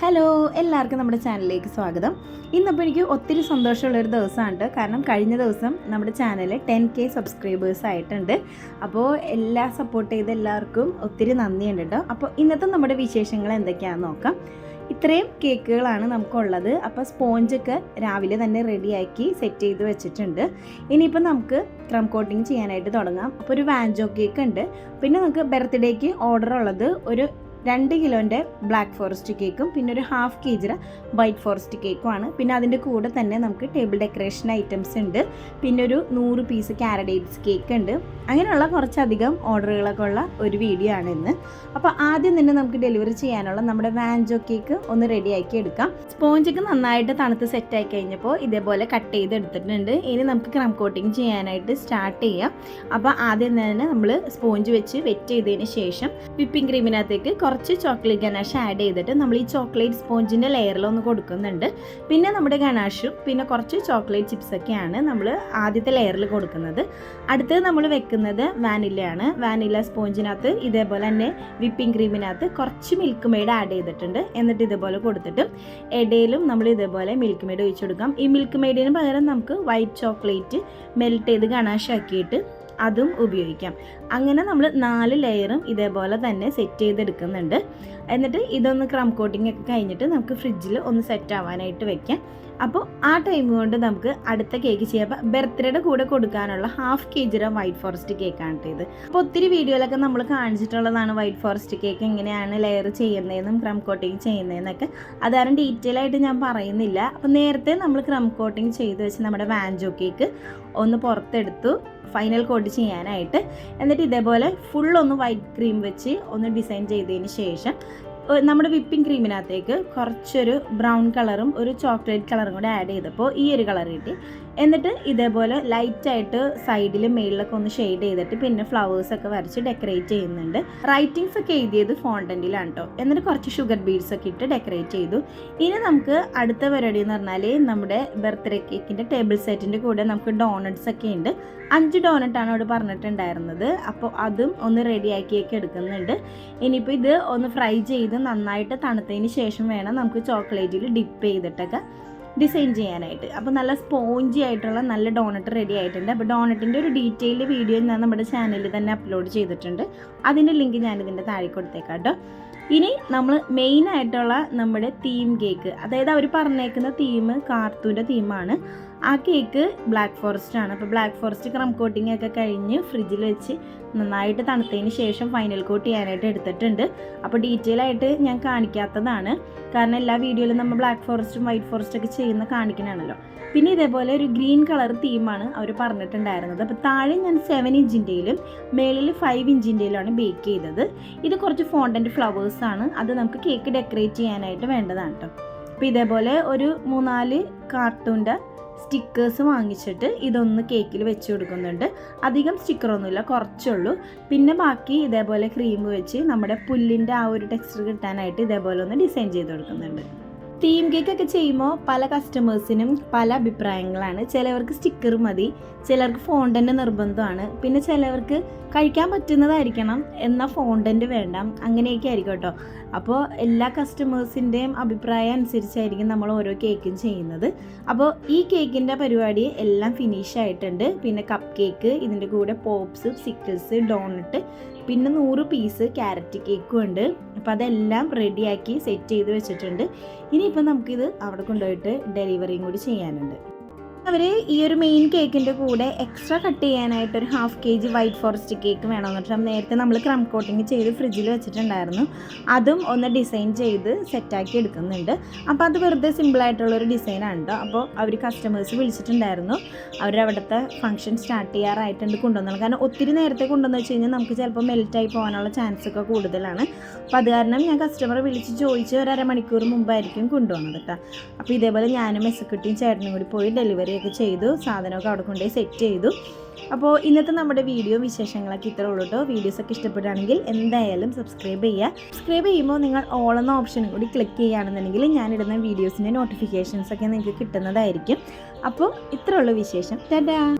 Hello എല്ലാവർക്കും നമ്മുടെ ചാനലിലേക്ക് സ്വാഗതം. ഇന്നിപ്പോൾ എനിക്ക് ഒത്തിരി സന്തോഷമുള്ളൊരു ദിവസമാണ്. കാരണം കഴിഞ്ഞ ദിവസം നമ്മുടെ ചാനൽ ടെൻ കെ സബ്സ്ക്രൈബേഴ്സ് ആയിട്ടുണ്ട്. അപ്പോൾ എല്ലാ സപ്പോർട്ട് ചെയ്ത എല്ലാവർക്കും ഒത്തിരി നന്ദിയുണ്ട് കേട്ടോ. അപ്പോൾ ഇന്നത്തെ നമ്മുടെ വിശേഷങ്ങൾ എന്തൊക്കെയാണെന്ന് നോക്കാം. ഇത്രയും കേക്കുകളാണ് നമുക്കുള്ളത്. അപ്പോൾ സ്പോഞ്ചൊക്കെ രാവിലെ തന്നെ റെഡിയാക്കി സെറ്റ് ചെയ്ത് വെച്ചിട്ടുണ്ട്. ഇനിയിപ്പോൾ നമുക്ക് ക്രം കോട്ടിങ് ചെയ്യാനായിട്ട് തുടങ്ങാം. അപ്പോൾ ഒരു വാൻജോ കേക്ക് ഉണ്ട്. പിന്നെ നമുക്ക് ബർത്ത്ഡേക്ക് ഓർഡർ ഉള്ളത് ഒരു രണ്ട് കിലോന്റെ ബ്ലാക്ക് ഫോറസ്റ്റ് കേക്കും പിന്നെ ഒരു ഹാഫ് കെ ജിയുടെ വൈറ്റ് ഫോറസ്റ്റ് കേക്കും ആണ്. പിന്നെ അതിന്റെ കൂടെ തന്നെ നമുക്ക് ടേബിൾ ഡെക്കറേഷൻ ഐറ്റംസ് ഉണ്ട്. പിന്നെ ഒരു നൂറ് പീസ് കാരഡേറ്റ്സ് കേക്ക് ഉണ്ട്. അങ്ങനെയുള്ള കുറച്ചധികം ഓർഡറുകളൊക്കെ ഉള്ള ഒരു വീഡിയോ ആണ് ഇന്ന്. അപ്പോൾ ആദ്യം തന്നെ നമുക്ക് ഡെലിവറി ചെയ്യാനുള്ള നമ്മുടെ വാൻജോ കേക്ക് ഒന്ന് റെഡിയാക്കി എടുക്കാം. സ്പോഞ്ചൊക്കെ നന്നായിട്ട് തണുത്ത് സെറ്റായി കഴിഞ്ഞപ്പോൾ ഇതേപോലെ കട്ട് ചെയ്ത് എടുത്തിട്ടുണ്ട്. ഇനി നമുക്ക് ക്രം കോട്ടിങ് ചെയ്യാനായിട്ട് സ്റ്റാർട്ട് ചെയ്യാം. അപ്പോൾ ആദ്യം തന്നെ നമ്മൾ സ്പോഞ്ച് വെച്ച് വെറ്റ് ചെയ്തതിന് ശേഷം വിപ്പിംഗ് ക്രീമിനകത്തേക്ക് കുറച്ച് ചോക്ലേറ്റ് ഗനാഷ് ആഡ് ചെയ്തിട്ട് നമ്മൾ ഈ ചോക്ലേറ്റ് സ്പോഞ്ചിന്റെ ലെയറിലൊന്ന് കൊടുക്കുന്നുണ്ട്. പിന്നെ നമ്മുടെ ഗനാഷും പിന്നെ കുറച്ച് ചോക്ലേറ്റ് ചിപ്സൊക്കെയാണ് നമ്മൾ ആദ്യത്തെ ലെയറിൽ കൊടുക്കുന്നത്. അടുത്തത് നമ്മൾ വെക്കുന്നത് വാനിലയാണ് വാനില സ്പോഞ്ചിനകത്ത് ഇതേപോലെ തന്നെ വിപ്പിംഗ് ക്രീമിനകത്ത് കുറച്ച് മിൽക്ക് മെയ്ഡ് ആഡ് ചെയ്തിട്ടുണ്ട്. എന്നിട്ട് ഇതേപോലെ കൊടുത്തിട്ട് ഇടയിലും നമ്മൾ ഇതേപോലെ മിൽക്ക് മെയ്ഡ് ഒഴിച്ചു കൊടുക്കാം. ഈ മിൽക്ക് മെയ്ഡിന് പകരം നമുക്ക് വൈറ്റ് ചോക്ലേറ്റ് മെൽറ്റ് ചെയ്ത് ഗണാഷ് ആക്കിയിട്ട് അതും ഉപയോഗിക്കാം. അങ്ങനെ നമ്മൾ നാല് ലെയറും ഇതേപോലെ തന്നെ സെറ്റ് ചെയ്തെടുക്കുന്നുണ്ട്. എന്നിട്ട് ഇതൊന്ന് ക്രം കോട്ടിംഗ് ഒക്കെ കഴിഞ്ഞിട്ട് നമുക്ക് ഫ്രിഡ്ജിൽ ഒന്ന് സെറ്റ് ആവാനായിട്ട് വെക്കാം. അപ്പോൾ ആ ടൈം കൊണ്ട് നമുക്ക് അടുത്ത കേക്ക് ചെയ്യാം. അപ്പോൾ ബർത്ത്ഡേയുടെ കൂടെ കൊടുക്കാനുള്ള ഹാഫ് കെ ജിയുടെ വൈറ്റ് ഫോറസ്റ്റ് കേക്കാണ് ഇത്. അപ്പോൾ ഒത്തിരി വീഡിയോയിലൊക്കെ നമ്മൾ കാണിച്ചിട്ടുള്ളതാണ് വൈറ്റ് ഫോറസ്റ്റ് കേക്ക് എങ്ങനെയാണ് ലെയർ ചെയ്യുന്നതെന്നും ക്രം കോട്ടിങ് ചെയ്യുന്നതെന്നൊക്കെ. അതാരും ഡീറ്റെയിൽ ആയിട്ട് ഞാൻ പറയുന്നില്ല. അപ്പോൾ നേരത്തെ നമ്മൾ ക്രം കോട്ടിങ് ചെയ്ത് വെച്ച് നമ്മുടെ വാഞ്ചോ കേക്ക് ഒന്ന് പുറത്തെടുത്തു. ഫൈനൽ കോട്ട് ചെയ്യാനായിട്ട്. എന്നിട്ട് ഇതേപോലെ ഫുൾ ഒന്ന് വൈറ്റ് ക്രീം വെച്ച് ഒന്ന് ഡിസൈൻ ചെയ്തതിന് ശേഷം നമ്മുടെ വിപ്പിംഗ് ക്രീമിനകത്തേക്ക് കുറച്ചൊരു ബ്രൗൺ കളറും ഒരു ചോക്ലേറ്റ് കളറും കൂടെ ആഡ് ചെയ്തപ്പോൾ ഈ ഒരു കളർ കിട്ടി. എന്നിട്ട് ഇതേപോലെ ലൈറ്റായിട്ട് സൈഡിൽ മേളിലൊക്കെ ഒന്ന് ഷെയ്ഡ് ചെയ്തിട്ട് പിന്നെ ഫ്ലവേഴ്സ് ഒക്കെ വരച്ച് ഡെക്കറേറ്റ് ചെയ്യുന്നുണ്ട്. റൈറ്റിങ്സ് ഒക്കെ എഴുതിയത് ഫോണ്ടന്റിലാണ് കേട്ടോ എന്നിട്ട് കുറച്ച് ഷുഗർ ബീഡ്സ് ഒക്കെ ഇട്ട് ഡെക്കറേറ്റ് ചെയ്തു. ഇനി നമുക്ക് അടുത്ത പരിപാടി എന്ന് പറഞ്ഞാൽ നമ്മുടെ ബർത്ത്ഡേ കേക്കിന്റെ ടേബിൾ സെറ്റിന്റെ കൂടെ നമുക്ക് ഡോണറ്റ്സ് ഒക്കെ ഉണ്ട്. അഞ്ച് ഡോണറ്റാണ് അവിടെ പറഞ്ഞിട്ടുണ്ടായിരുന്നത്. അപ്പോൾ അതും ഒന്ന് റെഡിയാക്കിയൊക്കെ എടുക്കുന്നുണ്ട്. ഇനിയിപ്പോൾ ഇത് ഒന്ന് ഫ്രൈ ചെയ്ത് നന്നായിട്ട് തണുത്തതിന് ശേഷം വേണം നമുക്ക് ചോക്ലേറ്റിൽ ഡിപ്പ് ചെയ്തിട്ടൊക്കെ. ഡിസൈൻ ചെയ്യാനായിട്ട്. അപ്പോൾ നല്ല സ്പോഞ്ചി ആയിട്ടുള്ള നല്ല ഡോണറ്റ് റെഡി ആയിട്ടുണ്ട്. അപ്പോൾ ഡോണറ്റിന്റെ ഒരു ഡീറ്റെയിൽഡ് വീഡിയോ ഞാൻ നമ്മുടെ ചാനലിൽ തന്നെ അപ്ലോഡ് ചെയ്തിട്ടുണ്ട്. അതിന്റെ ലിങ്ക് ഞാനിതിന്റെ താഴെ കൊടുത്തേക്കാം കേട്ടോ ഇനി നമ്മൾ മെയിൻ ആയിട്ടുള്ള നമ്മുടെ തീം കേക്ക് അതായത് അവർ പറഞ്ഞേക്കുന്ന തീം കാർത്തൂന്റെ തീമാണ് ആ കേക്ക് ബ്ലാക്ക് ഫോറസ്റ്റ് ആണ്. അപ്പോൾ ബ്ലാക്ക് ഫോറസ്റ്റ് ക്രം കോട്ടിംഗ് ഒക്കെ കഴിഞ്ഞ് ഫ്രിഡ്ജിൽ വെച്ച് നന്നായിട്ട് തണുത്തതിന് ശേഷം ഫൈനൽ കോട്ട് ചെയ്യാനായിട്ട് എടുത്തിട്ടുണ്ട്. അപ്പോൾ ഡീറ്റെയിൽ ആയിട്ട് ഞാൻ കാണിക്കാത്തതാണ്. കാരണം എല്ലാ വീഡിയോയിലും നമ്മൾ ബ്ലാക്ക് ഫോറസ്റ്റും വൈറ്റ് ഫോറസ്റ്റും ഒക്കെ ചെയ്യുന്ന കാണിക്കണാണല്ലോ. പിന്നെ ഇതേപോലെ ഒരു ഗ്രീൻ കളർ തീമാണ് അവർ പറഞ്ഞിട്ടുണ്ടായിരുന്നത്. അപ്പോൾ താഴെ ഞാൻ സെവൻ ഇഞ്ചിന്റെയിലും മേളിൽ ഫൈവ് ഇഞ്ചിന്റെയിലാണ് ബേക്ക് ചെയ്തത്. ഇത് കുറച്ച് ഫോണ്ടന്റ് ഫ്ലവേഴ്സ് ആണ്. അത് നമുക്ക് കേക്ക് ഡെക്കറേറ്റ് ചെയ്യാനായിട്ട് വേണ്ടതാണ് കേട്ടോ അപ്പോൾ ഇതേപോലെ ഒരു മൂന്നാൽ കാർട്ടൂന്റെ സ്റ്റിക്കേഴ്സ് വാങ്ങിച്ചിട്ട് ഇതൊന്ന് കേക്കിൽ വെച്ച് കൊടുക്കുന്നുണ്ട്. അധികം സ്റ്റിക്കറൊന്നുമില്ല കുറച്ചുള്ളൂ. പിന്നെ ബാക്കി ഇതേപോലെ ക്രീം വെച്ച് നമ്മുടെ പുല്ലിന്റെ ആ ഒരു ടെക്സ്ചർ കിട്ടാനായിട്ട് ഇതേപോലെ ഒന്ന് ഡിസൈൻ ചെയ്ത് കൊടുക്കുന്നുണ്ട്. തീം കേക്ക് ഒക്കെ ചെയ്യുമ്പോൾ പല കസ്റ്റമേഴ്സിനും പല അഭിപ്രായങ്ങളാണ്. ചിലവർക്ക് സ്റ്റിക്കർ മതി ചിലർക്ക് ഫോണ്ടന്റ് നിർബന്ധമാണ്. പിന്നെ ചിലവർക്ക് കഴിക്കാൻ പറ്റുന്നതായിരിക്കണം എന്നാൽ ഫോണ്ടന്റ് വേണ്ട. അങ്ങനെയൊക്കെ ആയിരിക്കും കേട്ടോ. അപ്പോൾ എല്ലാ കസ്റ്റമേഴ്സിന്റെയും അഭിപ്രായം അനുസരിച്ചായിരിക്കും നമ്മൾ ഓരോ കേക്കും ചെയ്യുന്നത്. അപ്പോൾ ഈ കേക്കിന്റെ പരിപാടി എല്ലാം ഫിനിഷ് ആയിട്ടുണ്ട്. പിന്നെ കപ്പ് കേക്ക് ഇതിന്റെ കൂടെ പോപ്സ് സിക്കിൾസ് ഡോണട്ട് പിന്നെ നൂറ് പീസ് ക്യാരറ്റ് കേക്കും ഉണ്ട്. അപ്പോൾ അതെല്ലാം റെഡിയാക്കി സെറ്റ് ചെയ്ത് വെച്ചിട്ടുണ്ട്. ഇനിയിപ്പോൾ നമുക്കിത് അവിടെ കൊണ്ടുപോയിട്ട് ഡെലിവറിയും കൂടി ചെയ്യാനുണ്ട്. അവർ ഈ ഒരു മെയിൻ കേക്കിന്റെ കൂടെ എക്സ്ട്രാ കട്ട് ചെയ്യാനായിട്ട് ഒരു half K G white forest cake വേണമെന്ന് വെച്ചാൽ നേരത്തെ നമ്മൾ ക്രം കോട്ടിങ് ചെയ്ത് ഫ്രിഡ്ജിൽ വെച്ചിട്ടുണ്ടായിരുന്നു. അതും ഒന്ന് ഡിസൈൻ ചെയ്ത് സെറ്റാക്കി എടുക്കുന്നുണ്ട്. അപ്പോൾ അത് വെറുതെ സിമ്പിളായിട്ടുള്ളൊരു ഡിസൈനാണ് കേട്ടോ അപ്പോൾ അവർ കസ്റ്റമേഴ്സ് വിളിച്ചിട്ടുണ്ടായിരുന്നു. അവരവിടുത്തെ ഫംഗ്ഷൻ സ്റ്റാർട്ട് ചെയ്യാറായിട്ടുണ്ട് കൊണ്ടുവന്നത് കാരണം ഒത്തിരി നേരത്തെ കൊണ്ടുവന്ന് വെച്ച് കഴിഞ്ഞാൽ നമുക്ക് ചിലപ്പോൾ മെൽറ്റായി പോകാനുള്ള ചാൻസ് ഒക്കെ കൂടുതലാണ്. അപ്പോൾ അത് കാരണം ഞാൻ കസ്റ്റമറെ വിളിച്ച് ചോദിച്ച് ഒരു അരമണിക്കൂർ മുമ്പായിരിക്കും കൊണ്ടുവന്നത് കേട്ടോ അപ്പോൾ ഇതേപോലെ ഞാനും എക്സിക്യൂട്ടീവ് ചേട്ടനും കൂടി പോയി ഡെലിവറി ഒക്കെ ചെയ്തു സാധനമൊക്കെ അവിടെ കൊണ്ടുപോയി സെറ്റ് ചെയ്തു. അപ്പോൾ ഇന്നത്തെ നമ്മുടെ വീഡിയോ വിശേഷങ്ങളൊക്കെ ഇത്ര ഉള്ളൂ കേട്ടോ. വീഡിയോസൊക്കെ ഇഷ്ടപ്പെടുകയാണെങ്കിൽ എന്തായാലും സബ്സ്ക്രൈബ് ചെയ്യുക. സബ്സ്ക്രൈബ് ചെയ്യുമ്പോൾ നിങ്ങൾ ഓൾ എന്ന ഓപ്ഷനും കൂടി ക്ലിക്ക് ചെയ്യുകയാണെന്നുണ്ടെങ്കിൽ ഞാനിടുന്ന വീഡിയോസിന്റെ നോട്ടിഫിക്കേഷൻസൊക്കെ നിങ്ങൾക്ക് കിട്ടുന്നതായിരിക്കും. അപ്പോൾ ഇത്രയുള്ള വിശേഷം. ടാറ്റാ